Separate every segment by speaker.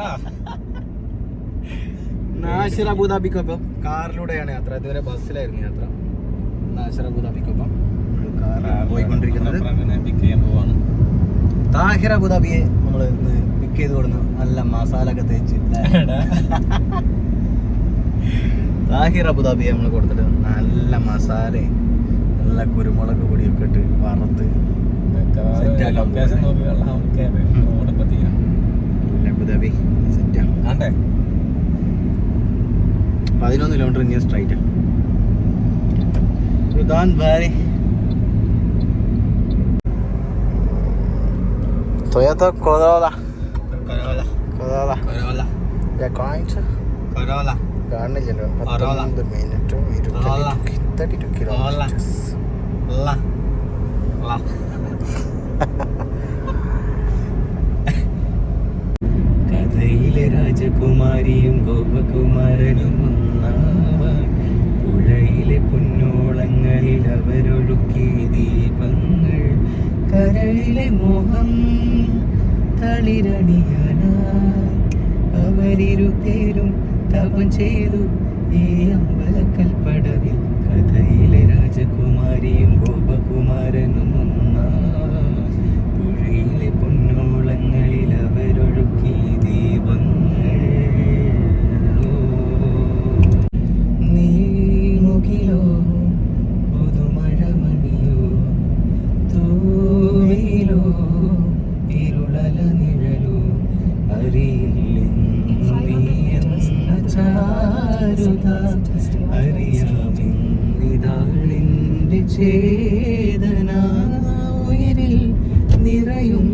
Speaker 1: നാഷിർ അബുദാബിക്കൊപ്പം കാറിലൂടെയാണ് യാത്ര. ഇതുവരെ ബസ്സിലായിരുന്നു യാത്ര. നാഷിർ അബുദാബിക്കൊപ്പം. പോയിക്കൊണ്ടിരിക്കുന്നത് താഹിർ അബുദാബിയെ നമ്മൾ ഇന്ന് പിക്ക് ചെയ്ത് കൊടുന്നു നല്ല മസാല ഒക്കെ തേച്ച് താഹിർ അബുദാബിയെ നമ്മൾ കൊടുത്തിട്ട് നല്ല മസാല നല്ല കുരുമുളക് പൊടിയൊക്കെ ഇട്ട് വറുത്ത് Set അബുദാബി സെറ്റാണ്
Speaker 2: ആണ്ടേ?
Speaker 1: പതിനൊന്ന് കിലോമീറ്റർ ഇനി സ്ട്രൈറ്റ് സുദാൻ ബാരി Toyota Corolla.
Speaker 2: Corolla.
Speaker 1: Corolla.
Speaker 2: Corolla
Speaker 1: ഞാൻ കാണിച്ചു
Speaker 2: Corolla.
Speaker 1: കാണില്ലല്ലോ.
Speaker 2: Corolla.
Speaker 1: പത്തൊമ്പത് minute
Speaker 2: Corolla.
Speaker 1: Thirty two
Speaker 2: Corolla.
Speaker 1: Kilometres
Speaker 3: കരളിലെ മോഹം തളിരണിയാനായി അവരിരുത്തേരും തപം ചെയ്തു ചാരുത അറിയാമെന്നിതാളിന്റെ ചേതന ഉയരിൽ നിറയും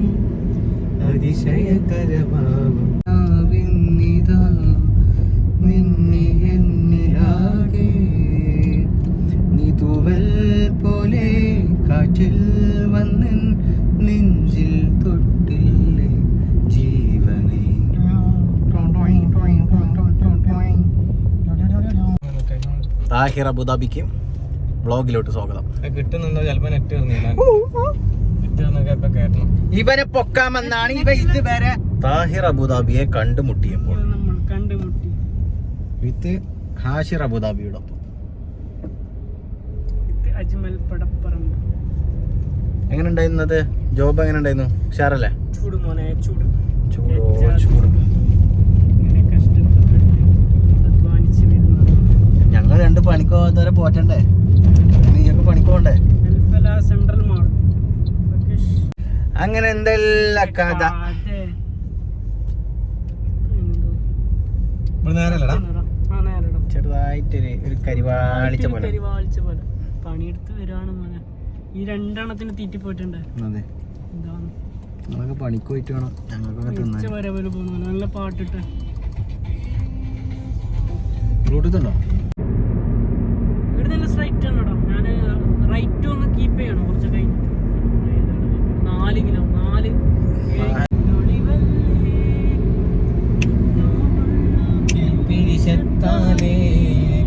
Speaker 3: അതിശയകരഭാവം പോലെ കാറ്റിൽ വന്നൻ നെഞ്ചിൽ
Speaker 1: താഹിർ അബുദാബിക്ക് വ്ളോഗിലോട്ട് സ്വാഗതം.
Speaker 2: കിട്ടുന്നുണ്ടോ? ചിലപ്പോ നെറ്റ് നെറ്റ്
Speaker 1: ഇവനെ പൊക്കാമെന്നാണ് ഇവ ഇതുവരെ. താഹിർ അബുദാബിയെ കണ്ടുമുട്ടിയപ്പോൾ.
Speaker 4: നമ്മൾ കണ്ടുമുട്ടി.
Speaker 1: വിത്ത് ഹാഷിർ അബുദാബിയോടൊപ്പം.
Speaker 4: ഇത് അജ്മൽ പടപ്പറമ്പ്.
Speaker 1: എങ്ങനെ ഉണ്ടായിരുന്നത്? ജോബ് എങ്ങനെ ഉണ്ടായിരുന്നു? ഉഷാറല്ലേ?
Speaker 4: ചൂട് മോനെ ചൂട്.
Speaker 1: ചൂടോ. ചൂട്. പണിക്ക് പോകാത്തവരെ പോറ്റണ്ടേ? നീയൊക്കെ പണിക്ക് പോണ്ടേ?
Speaker 4: Central mall.
Speaker 1: അങ്ങനെ എന്തെല്ലാം കഥ? ചെറുതായിട്ടൊരു ഒരു കരിവാളിച്ച പോലെ.
Speaker 4: കരിവാളിച്ച പോലെ. പണിയെടുത്ത് വരുവാണ് മോനെ. ഈ രണ്ടെണ്ണത്തിന് തീറ്റി പോയിട്ടുണ്ട്.
Speaker 1: അതെ.
Speaker 4: എന്താണ്
Speaker 1: നിങ്ങളൊക്കെ പണിക്ക് പോയിട്ട് വേണം. ഞങ്ങൾക്കൊക്കെ തിന്നാൻ.
Speaker 4: ഉച്ച വരെ പോലെ പോകുന്നു നല്ല പാട്ടിട്ട്.
Speaker 1: ബ്ലൂടൂത്ത് ഉണ്ടോ?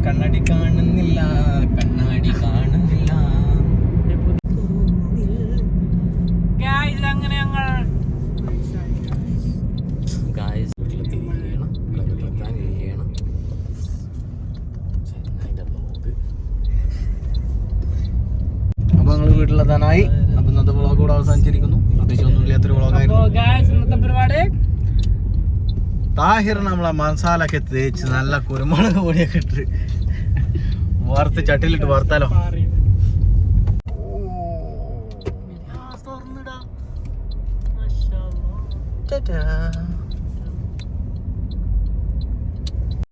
Speaker 2: കണ്ണാടി കാണുന്നില്ല കണ്ണാടി കാണുന്നില്ല.
Speaker 4: അങ്ങനെ ഞങ്ങൾ
Speaker 1: ഗായ്സ് ചെന്നൈന്റെ ബ്ലോഗ് അപ്പോൾ വീട്ടിലെത്താനായി. അപ്പോൾ ഇന്നത്തെ വ്ളോഗ് കൂടെ അവസാനിച്ചിരിക്കുന്നു. പ്രത്യേകിച്ച് ഒന്നുമില്ലാത്തൊരു
Speaker 4: ഇല്ലാത്തൊരു ഇന്നത്തെ പരിപാടി
Speaker 1: താഹിർ നമ്മളെ മസാലൊക്കെ തേച്ച് നല്ല കുരുമുളക് പൊടിയൊക്കെ ഇട്ട് വറുത്ത് ചട്ടിയിലിട്ട് വറുത്താലോ. ടാറ്റാ